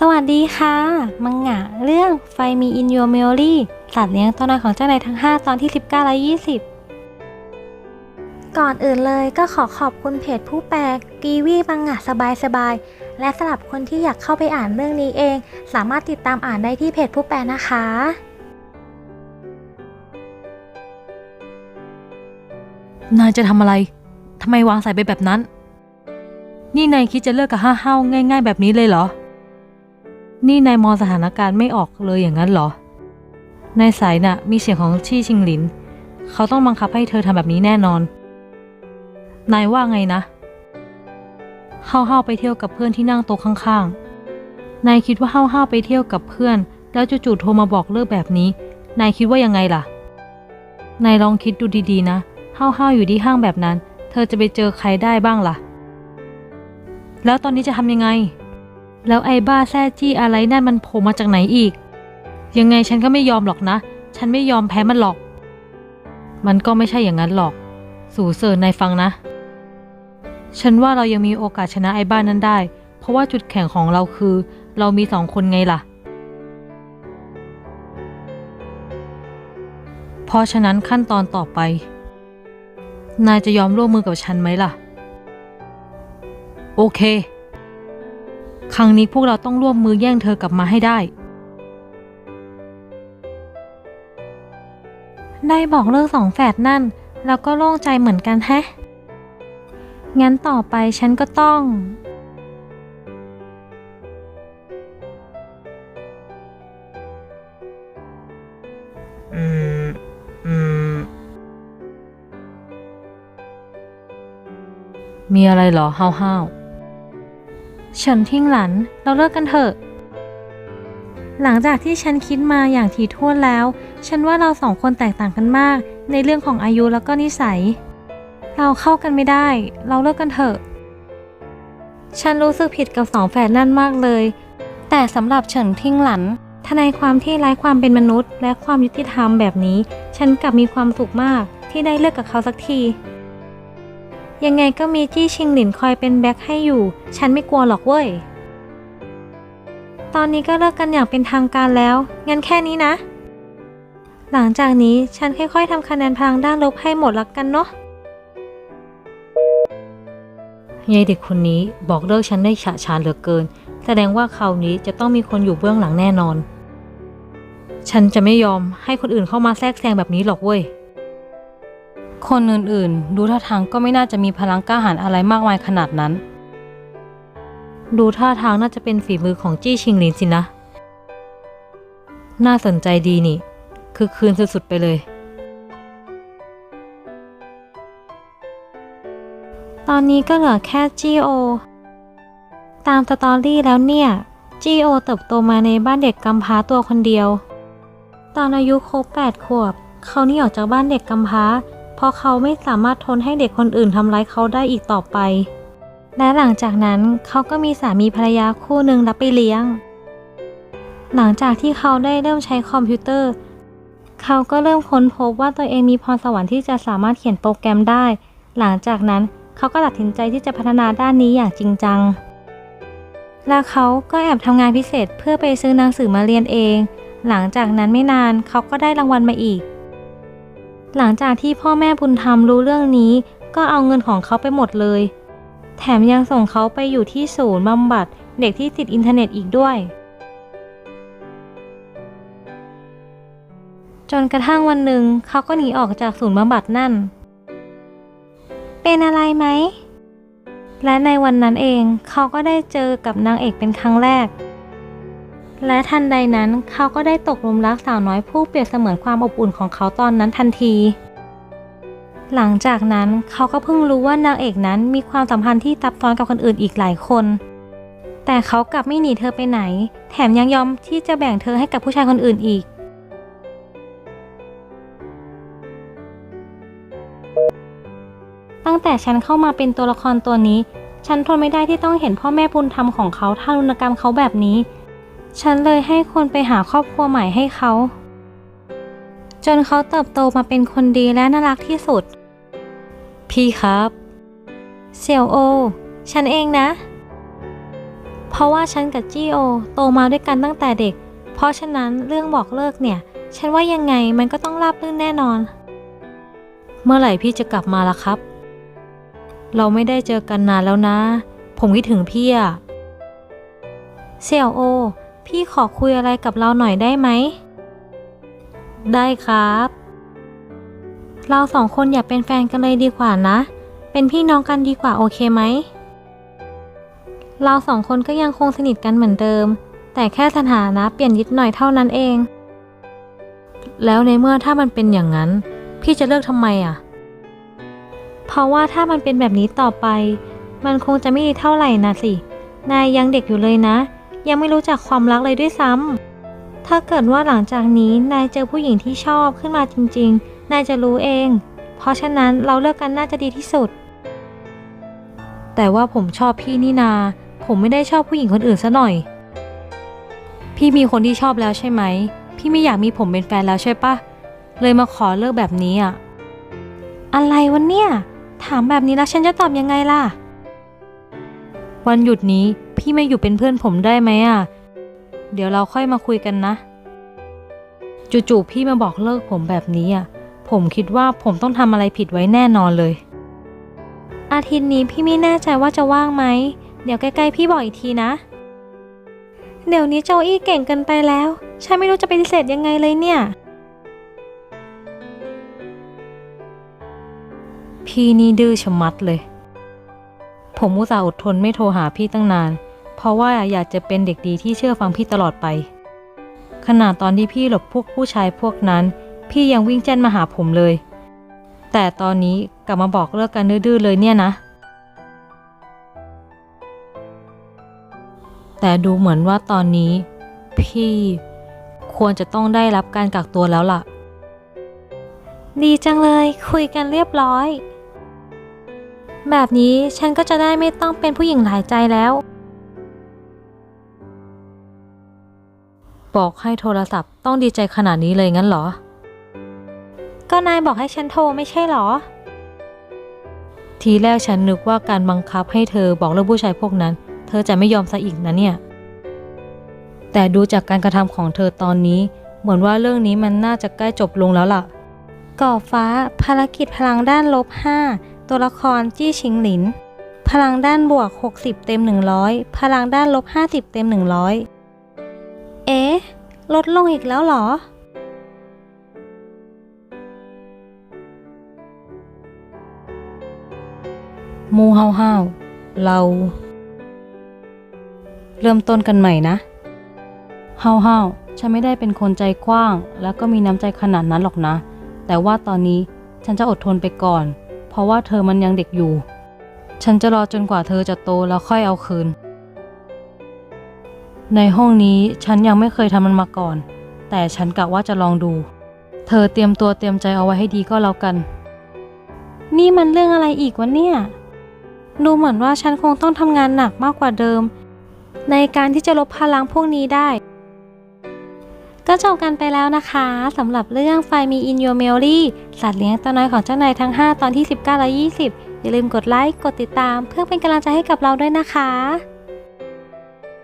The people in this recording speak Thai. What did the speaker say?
สวัสดีค่ะ มังงะเรื่องไฟมีอิน Your Memory สัตว์เลี้ยงตัวน้อยของเจ้านายทั้ง 5 ตอนที่ 19 และ 20 ก่อนอื่นเลยก็ขอขอบคุณเพจผู้แปลกีวีมังงะสบายสบายและสำหรับคนที่อยากเข้าไปอ่านเรื่องนี้เอง สามารถติดตามอ่านได้ที่เพจผู้แปลนะคะ นายจะทำอะไรทำไมวางสายไปแบบนั้น นี่นายคิดจะเลิกกับห้าเฮ้าง่าย ๆ แบบนี้เลยเหรอ นี่นายมองสถานการณ์ไม่ออกเลยอย่างนั้นเหรอในสายน่ะ มีเสียงของชี่ชิงหลิน เขาต้องบังคับให้เธอทำแบบนี้แน่นอน นายว่าไงนะเฮาเฮาไปเที่ยวกับเพื่อนที่นั่งโต๊ะข้างๆ นายคิดว่าเฮาเฮาไปเที่ยวกับเพื่อน แล้วจู่ๆโทรมาบอกเลิกแบบนี้ นายคิดว่ายังไงล่ะ นายลองคิดดูดีๆนะห้าวๆอยู่ที่ห้างแบบนั้น เธอจะไปเจอใครได้บ้างล่ะ แล้วตอนนี้จะทำยังไง แล้วไอ้บ้าแซ่จี้อะไรนั่นมันโผล่มาจากไหนอีก ยังไงฉันก็ไม่ยอมหรอกนะ ฉันไม่ยอมแพ้มันหรอก มันก็ไม่ใช่อย่างนั้นหรอก สู่เซิร์นายฟังนะ ฉันว่าเรายังมีโอกาสชนะไอ้บ้านนั้นได้ เพราะว่าจุดแข็งของเราคือ เรามีสองคนไงล่ะ เพราะฉะนั้นขั้นตอนต่อไป นายจะยอมร่วมมือกับฉันไหมล่ะ โอเค ครั้งนี้พวกเราต้องร่วมมือแย่งเธอกลับมาให้ได้ ได้บอกเลิกสองแฝดนั่น แล้วก็โล่งใจเหมือนกันแฮะ งั้นต่อไปฉันก็ต้อง อืม อืม มีอะไรเหรอห้าวห้าว เฉินทิ้งหลัน เราเลิกกันเถอะ หลังจากที่ฉันคิดมาอย่างถี่ถ้วนแล้ว ฉันว่าเราสองคนแตกต่างกันมาก ในเรื่องของอายุแล้วก็นิสัย เราเข้ากันไม่ได้ เราเลิกกันเถอะ ฉันรู้สึกผิดกับสองแฝดนั่นมากเลย แต่สำหรับเฉินทิ้งหลันทนายความที่ไร้ความเป็นมนุษย์ และความยุติธรรมแบบนี้ ฉันกลับมีความสุขมากที่ได้เลิกกับเขาสักที ยังไงก็มีจี้ชิงหลินคอยเป็นแบ็คให้อยู่ ฉันไม่กลัวหรอกเว้ย ตอนนี้ก็เลิกกันอย่างเป็นทางการแล้ว งั้นแค่นี้นะ หลังจากนี้ฉันค่อยๆทำคะแนนพลังด้านลบให้หมดละกันเนาะยายเด็กคนนี้บอกเลิกฉันได้ฉะฉานเหลือเกิน แสดงว่าคราวนี้จะต้องมีคนอยู่เบื้องหลังแน่นอน ฉันจะไม่ยอมให้คนอื่นเข้ามาแทรกแซงแบบนี้หรอกเว้ย คนอื่นๆ ดูท่าทางก็ไม่น่าจะมีพลังกล้าหาญอะไรมากมายขนาดนั้น ดูท่าทางน่าจะเป็นฝีมือของจี้ชิงหลินสินะ น่าสนใจดีนี่ คือคืนสุดๆไปเลย ตอนนี้ก็เหลือแค่จีโอ ตามสตอรี่แล้วเนี่ยจีโอเติบโตมาในบ้านเด็กกำพร้าตัวคนเดียว ตอนอายุครบ8ขวบ เขานี่ออกจากบ้านเด็กกำพร้า เพราะเขาไม่สามารถทนให้เด็กคนอื่นทำร้ายเขาได้อีกต่อไป และหลังจากนั้นเขาก็มีสามีภรรยาคู่หนึ่งรับไปเลี้ยง หลังจากที่เขาได้เริ่มใช้คอมพิวเตอร์ เขาก็เริ่มค้นพบว่าตัวเองมีพรสวรรค์ที่จะสามารถเขียนโปรแกรมได้ หลังจากนั้นเขาก็ตัดสินใจที่จะพัฒนาด้านนี้อย่างจริงจัง และเขาก็แอบทำงานพิเศษเพื่อไปซื้อหนังสือมาเรียนเอง หลังจากนั้นไม่นานเขาก็ได้รางวัลมาอีก หลังจากที่พ่อแม่บุญธรรมรู้เรื่องนี้ ก็เอาเงินของเขาไปหมดเลย แถมยังส่งเขาไปอยู่ที่ศูนย์บำบัดเด็กที่ติดอินเทอร์เน็ตอีกด้วย จนกระทั่งวันหนึ่งเขาก็หนีออกจากศูนย์บำบัดนั่น เป็นอะไรไหม และในวันนั้นเองเขาก็ได้เจอกับนางเอกเป็นครั้งแรก และทันใดนั้นเขาก็ได้ตกหลุมรักสาวน้อยผู้เปรียบเสมือนความอบอุ่นของเขาตอนนั้นทันที หลังจากนั้นเขาก็เพิ่งรู้ว่านางเอกนั้นมีความสัมพันธ์ที่ซับซ้อนกับคนอื่นอีกหลายคน แต่เขากลับไม่หนีเธอไปไหน แถมยังยอมที่จะแบ่งเธอให้กับผู้ชายคนอื่นอีก ตั้งแต่ฉันเข้ามาเป็นตัวละครตัวนี้ ฉันทนไม่ได้ที่ต้องเห็นพ่อแม่บุญธรรมของเขาทารุณกรรมเขาแบบนี้ ฉันเลยให้คนไปหาครอบครัวใหม่ให้เขา จนเขาเติบโตมาเป็นคนดีและน่ารักที่สุด พี่ครับ เสี่ยวโอ ฉันเองนะ เพราะว่าฉันกับจี้โอ โตมาด้วยกันตั้งแต่เด็ก เพราะฉะนั้นเรื่องบอกเลิกเนี่ย ฉันว่ายังไงมันก็ต้องราบรื่นแน่นอน เมื่อไหร่พี่จะกลับมาล่ะครับ เราไม่ได้เจอกันนานแล้วนะ ผมคิดถึงพี่อะเสี่ยวโอ พี่ขอคุยอะไรกับเราหน่อยได้ไหม ได้ครับ เราสองคนอย่าเป็นแฟนกันเลยดีกว่านะ เป็นพี่น้องกันดีกว่าโอเคไหม เราสองคนก็ยังคงสนิทกันเหมือนเดิม แต่แค่สถานะเปลี่ยนนิดหน่อยเท่านั้นเอง แล้วในเมื่อถ้ามันเป็นอย่างนั้น พี่จะเลิกทำไมอะ เพราะว่าถ้ามันเป็นแบบนี้ต่อไป มันคงจะไม่ดีเท่าไหร่นะสิ นายยังเด็กอยู่เลยนะ ยังไม่รู้จักความรักเลยด้วยซ้ำถ้าเกิดว่าหลังจากนี้นายเจอผู้หญิงที่ชอบขึ้นมาจริง ๆ นายจะรู้เอง เพราะฉะนั้นเราเลิกกันน่าจะดีที่สุด แต่ว่าผมชอบพี่นี่นา ผมไม่ได้ชอบผู้หญิงคนอื่นซะหน่อย พี่มีคนที่ชอบแล้วใช่ไหม พี่ไม่อยากมีผมเป็นแฟนแล้วใช่ปะเลยมาขอเลิกแบบนี้อะ อะไรวะเนี่ย ถามแบบนี้แล้วฉันจะตอบยังไงล่ะ วันหยุดนี้ พี่ไม่อยู่เป็นเพื่อนผมได้ไหมอะ เดี๋ยวเราค่อยมาคุยกันนะ จู่ๆพี่มาบอกเลิกผมแบบนี้อะ ผมคิดว่าผมต้องทำอะไรผิดไว้แน่นอนเลย อาทิตย์นี้พี่ไม่แน่ใจว่าจะว่างไหม เดี๋ยวใกล้ๆพี่บอกอีกทีนะ เดี๋ยวนี้โจอี้เก่งเกินไปแล้ว ฉันไม่รู้จะปฏิเสธยังไงเลยเนี่ย พี่นี่ดื้อชะมัดเลยผมอุตส่าห์อดทนไม่โทรหาพี่ตั้งนาน เพราะว่าอยากจะเป็นเด็กดีที่เชื่อฟังพี่ตลอดไปขนาดตอนที่พี่หลบพวกผู้ชายพวกนั้น พี่ยังวิ่งแจ้นมาหาผมเลย แต่ตอนนี้กลับมาบอกเลิกกันดื้อๆเลยเนี่ยนะ แต่ดูเหมือนว่าตอนนี้ พี่ควรจะต้องได้รับการกักตัวแล้วล่ะ ดีจังเลยคุยกันเรียบร้อย แบบนี้ฉันก็จะได้ไม่ต้องเป็นผู้หญิงหลายใจแล้ว บอกให้โทรศัพท์ต้องดีใจขนาดนี้เลยงั้นเหรอ ก็นายบอกให้ฉันโทรไม่ใช่เหรอ ทีแรกฉันนึกว่าการบังคับให้เธอบอกเลิกผู้ชายพวกนั้น เธอจะไม่ยอมซะอีกนะเนี่ย แต่ดูจากการกระทำของเธอตอนนี้ เหมือนว่าเรื่องนี้มันน่าจะใกล้จบลงแล้วล่ะ ก่อฟ้า ภารกิจพลังด้านลบ5ตัวละครจี้ชิงหลิน พลังด้านบวก 60 เต็ม 100 พลังด้านลบ 50 เต็ม 100เอ๊ะ ลดลงอีกแล้วหรอ มูเฮาเฮาเรา เริ่มต้นกันใหม่นะ เฮาเฮาฉันไม่ได้เป็นคนใจกว้าง แล้วก็มีน้ำใจขนาดนั้นหรอกนะ แต่ว่าตอนนี้ฉันจะอดทนไปก่อน เพราะว่าเธอมันยังเด็กอยู่ ฉันจะรอจนกว่าเธอจะโตแล้วค่อยเอาคืน ในห้องนี้ฉันยังไม่เคยทำมันมาก่อน แต่ฉันกะว่าจะลองดู เธอเตรียมตัวเตรียมใจเอาไว้ให้ดีก็แล้วกัน นี่มันเรื่องอะไรอีกวะเนี่ย ดูเหมือนว่าฉันคงต้องทำงานหนักมากกว่าเดิม ในการที่จะลบพลังพวกนี้ได้ ก็จบกันไปแล้วนะคะสำหรับเรื่องไฟมี in your memory สัตว์เลี้ยงตัวน้อยของเจ้านายทั้ง 5 ตอนที่ 19 และ 20 อย่าลืมกดไลค์กดติดตาม เพื่อเป็นกำลังใจให้กับเราด้วยนะคะ